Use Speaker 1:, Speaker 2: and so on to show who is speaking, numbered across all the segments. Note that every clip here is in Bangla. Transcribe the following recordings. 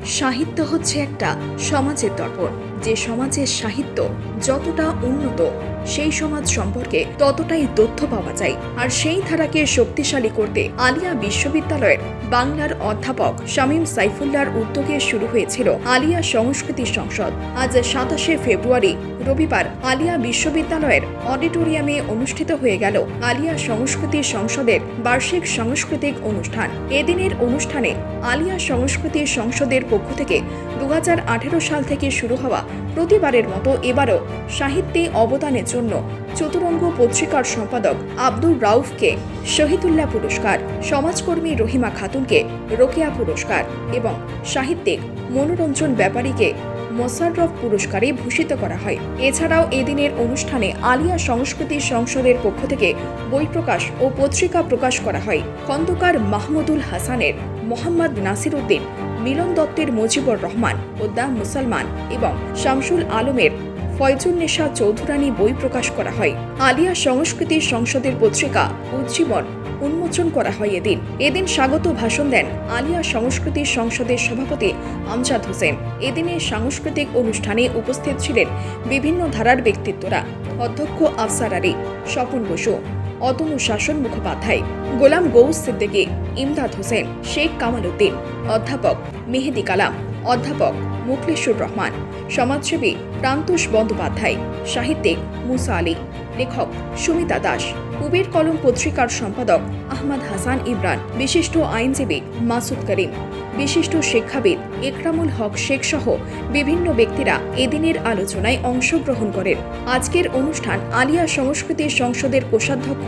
Speaker 1: সাহিত্য হচ্ছে একটা সমাজের দর্পণ। যে সমাজের সাহিত্য যতটা উন্নত, সেই সমাজ সম্পর্কে ততটাই তথ্য পাওয়া যায়। আর সেই ধারাকে শক্তিশালী করতে আলিয়া বিশ্ববিদ্যালয়ের বাংলার অধ্যাপক শামীম সাইফুল্লাহর উদ্যোগে শুরু হয়েছিল আলিয়া সংস্কৃতি সংসদ। আজ সাতাশে ফেব্রুয়ারি, রবিবার আলিয়া বিশ্ববিদ্যালয়ের অডিটোরিয়ামে অনুষ্ঠিত হয়ে গেল আলিয়া সংস্কৃতি সংসদের বার্ষিক সাংস্কৃতিক অনুষ্ঠান। এদিনের অনুষ্ঠানে আলিয়া সংস্কৃতি সংসদের পক্ষ থেকে দু হাজার আঠেরো সাল থেকে শুরু হওয়া প্রতিবারের মতো এবারও সাহিত্যে অবদানের জন্য চতুরঙ্গ পত্রিকার সম্পাদক আব্দুর রাউফকে শহীদুল্লাহ পুরস্কার, সমাজকর্মী রহিমা খাতুনকে রোকেয়া পুরস্কার এবং সাহিত্যিক মনোরঞ্জন ব্যাপারীকে মোসাররফ পুরস্কারে ভূষিত করা হয়। এছাড়াও এদিনের অনুষ্ঠানে আলিয়া সংস্কৃতি সংসদের পক্ষ থেকে বই প্রকাশ ও পত্রিকা প্রকাশ করা হয়। খন্দকার মাহমুদুল হাসানের মোহাম্মদ নাসির উদ্দিন মিলন দত্তের মুজিবুর রহমান ও দ্য মুসলমান এবং শামসুল আলমের ফয়জুন্নেশা চৌধুরানী বই প্রকাশ করা হয়। আলিয়া সংস্কৃতি সংসদের পত্রিকা উজ্জীবন উন্মোচন করা হয় এদিন। এদিন স্বাগত ভাষণ দেন আলিয়া সংস্কৃতি সংসদের সভাপতি আমজাদ হোসেন। এদিনের সাংস্কৃতিক অনুষ্ঠানে উপস্থিত ছিলেন বিভিন্ন ধারার ব্যক্তিত্বরা। অধ্যক্ষ আফসার আলী, স্বপন বসু, অতনু শাসন মুখোপাধ্যায়, গোলাম গৌস সিদ্দিকী, ইমদাদ হোসেন, শেখ কামাল উদ্দিন, অধ্যাপক মেহেদি কালাম অধ্যাপক মুখলেশুর রহমান সমাজসেবী প্রান্তোষ বন্দ্যোপাধ্যায় সাহিত্যিক মুসা আলী। লেখক সুমিতা দাস, কুবের কলম পত্রিকার সম্পাদক আহমদ হাসান ইমরান, বিশিষ্ট আইনজীবী মাসুদ করিম, বিশিষ্ট শিক্ষাবিদ একরামুল হক শেখ সহ বিভিন্ন ব্যক্তিরা এদিনের আলোচনায় অংশগ্রহণ করেন। আজকের অনুষ্ঠান আলিয়া সংস্কৃতি সংসদের কোষাধ্যক্ষ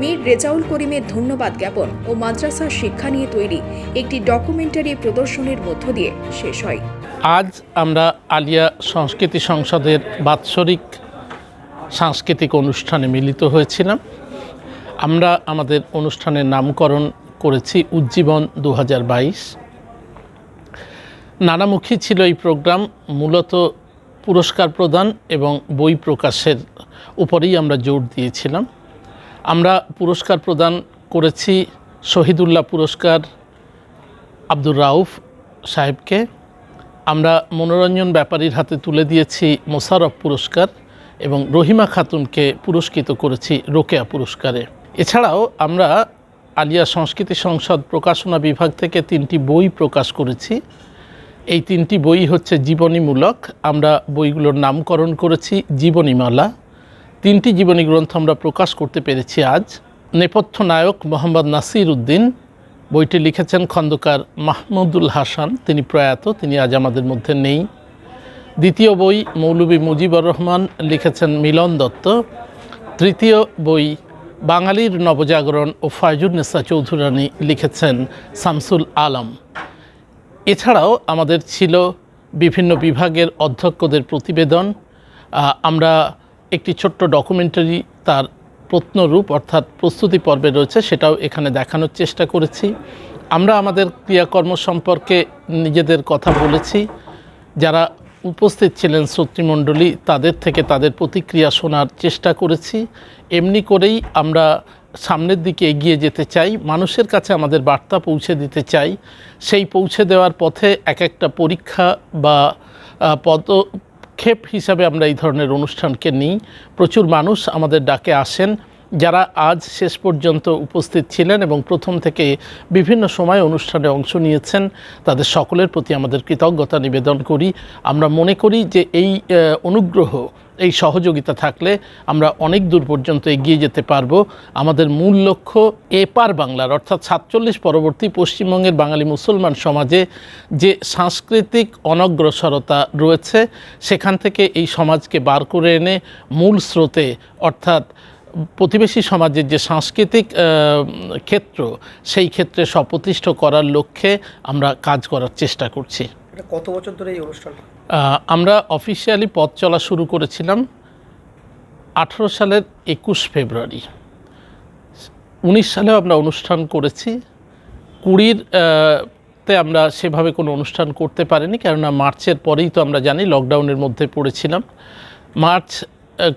Speaker 1: মীর রেজাউল করিমের ধন্যবাদ জ্ঞাপন ও মাদ্রাসা শিক্ষা নিয়ে তৈরি একটি ডকুমেন্টারি প্রদর্শনের মধ্য দিয়ে শেষ হয়।
Speaker 2: আজ আমরা আলিয়া সংস্কৃতি সংসদের বাৎসরিক সাংস্কৃতিক অনুষ্ঠানে মিলিত হয়েছিলাম। আমরা আমাদের অনুষ্ঠানের নামকরণ করেছি উজ্জীবন দু হাজার বাইশ। নানামুখী ছিল এই প্রোগ্রাম, মূলত পুরস্কার প্রদান এবং বই প্রকাশের উপরেই আমরা জোর দিয়েছিলাম। আমরা পুরস্কার প্রদান করেছি শহীদুল্লাহ পুরস্কার আব্দুর রাউফ সাহেবকে। আমরা মনোরঞ্জন ব্যাপারীর হাতে তুলে দিয়েছি মোশারফ পুরস্কার। এবং রহিমা খাতুনকে পুরস্কৃত করেছি রোকেয়া পুরস্কারে। এছাড়াও আমরা আলিয়া সংস্কৃতি সংসদ প্রকাশনা বিভাগ থেকে তিনটি বই প্রকাশ করেছি। এই তিনটি বই হচ্ছে জীবনীমূলক, আমরা বইগুলোর নামকরণ করেছি জীবনীমালা। তিনটি জীবনী গ্রন্থ আমরা প্রকাশ করতে পেরেছি আজ। নেপথ্য নায়ক মোহাম্মদ নাসির উদ্দিন বইটি লিখেছেন খন্দকার মাহমুদুল হাসান, তিনি প্রয়াত, তিনি আজ আমাদের মধ্যে নেই। দ্বিতীয় বই মৌলবী মুজিবুর রহমান লিখেছেন মিলন দত্ত। তৃতীয় বই বাঙালির নবজাগরণ ও ফয়জুন্নেসা চৌধুরানী লিখেছেন শামসুল আলম। এছাড়াও আমাদের ছিল বিভিন্ন বিভাগের অধ্যক্ষদের প্রতিবেদন। আমরা একটি ছোট্ট ডকুমেন্টারি তার প্রত্নরূপ অর্থাৎ প্রস্তুতি পর্বে রয়েছে, সেটাও এখানে দেখানোর চেষ্টা করেছি। আমরা আমাদের ক্রিয়াকর্ম সম্পর্কে নিজেদের কথা বলেছি। যারা উপস্থিত ছিলেন শ্রোতৃমণ্ডলী, তাদের থেকে তাদের প্রতিক্রিয়া শোনার চেষ্টা করেছি। এমনি করেই আমরা সামনের দিকে এগিয়ে যেতে চাই, মানুষের কাছে আমাদের বার্তা পৌঁছে দিতে চাই। সেই পৌঁছে দেওয়ার পথে এক একটা পরীক্ষা বা পদক্ষেপ হিসাবে আমরা এই ধরনের অনুষ্ঠানকে নিই। প্রচুর মানুষ আমাদের ডাকে আসেন যারা আজ শেষ পর্যন্ত উপস্থিত ছিলেন এবং প্রথম থেকে বিভিন্ন সময় অনুষ্ঠানে অংশ নিয়েছেন, তাদের সকলের প্রতি আমাদের কৃতজ্ঞতা নিবেদন করি। আমরা মনে করি যে এই অনুগ্রহ, এই সহযোগিতা থাকলে আমরা অনেক দূর পর্যন্ত এগিয়ে যেতে পারব। আমাদের মূল লক্ষ্য এপার বাংলার, অর্থাৎ সাতচল্লিশ পরবর্তী পশ্চিমবঙ্গের বাঙালি মুসলমান সমাজে যে সাংস্কৃতিক অনগ্রসরতা রয়েছে, সেখান থেকে এই সমাজকে বার করে এনে মূল স্রোতে, অর্থাৎ প্রতিবেশী সমাজের যে সাংস্কৃতিক ক্ষেত্র সেই ক্ষেত্রে সপ্রতিষ্ঠ করার লক্ষ্যে আমরা কাজ করার চেষ্টা করছি।
Speaker 3: কত বছর ধরে এই অনুষ্ঠান?
Speaker 2: আমরা অফিসিয়ালি পথ চলা শুরু করেছিলাম আঠেরো সালের একুশ ফেব্রুয়ারি। উনিশ সালেও আমরা অনুষ্ঠান করেছি। কুড়ির তে আমরা সেভাবে কোনো অনুষ্ঠান করতে পারিনি কেননা মার্চের পরেই তো আমরা জানি লকডাউনের মধ্যে পড়েছিলাম। মার্চ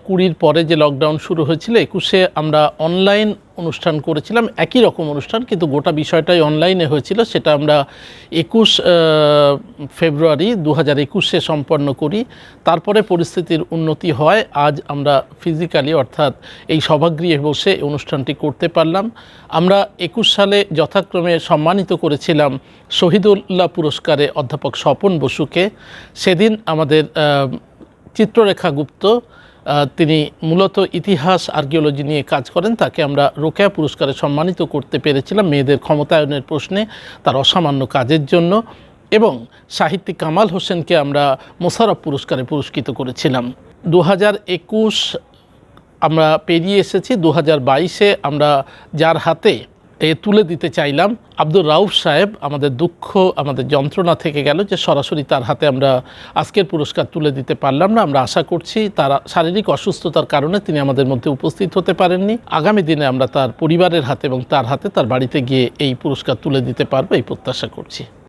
Speaker 2: কুড়ির পরে যে লকডাউন শুরু হয়েছিল, একুশে আমরা অনলাইন অনুষ্ঠান করেছিলাম। একই রকম অনুষ্ঠান, কিন্তু গোটা বিষয়টাই অনলাইনে হয়েছিল। সেটা আমরা একুশ ফেব্রুয়ারি দু হাজার একুশে সম্পন্ন করি। তারপরে পরিস্থিতির উন্নতি হয়। আজ আমরা ফিজিক্যালি অর্থাৎ এই সভাগৃহে বসে অনুষ্ঠানটি করতে পারলাম। আমরা একুশ সালে যথাক্রমে সম্মানিত করেছিলাম শহীদুল্লাহ পুরস্কারে অধ্যাপক স্বপন বসুকে। সেদিন আমাদের চিত্ররেখা গুপ্ত তিনি মূলত ইতিহাস, আর্কিওলজি নিয়ে কাজ করেন। তাকে আমরা রোকেয়া পুরস্কারে সম্মানিত করতে পেরেছিলাম মেয়েদের ক্ষমতায়নের প্রশ্নে তার অসামান্য কাজের জন্য এবং সাহিত্যিক কামাল হোসেনকে আমরা মোশারফ পুরস্কারে পুরস্কৃত করেছিলাম। দু হাজার একুশ আমরা পেরিয়ে এসেছি দু বাইশে আমরা যার হাতে এ তুলে দিতে চাইলাম। আব্দুর রাউফ সাহেব আমাদের দুঃখ, আমাদের যন্ত্রণা থেকে গেল যে সরাসরি তার হাতে আমরা আজকের পুরস্কার তুলে দিতে পারলাম না। আমরা আশা করছি তার শারীরিক অসুস্থতার কারণে তিনি আমাদের মধ্যে উপস্থিত হতে পারেননি। আগামী দিনে আমরা তার পরিবারের হাতে এবং তার হাতে তার বাড়িতে গিয়ে এই পুরস্কার তুলে দিতে পারব এই প্রত্যাশা করছি।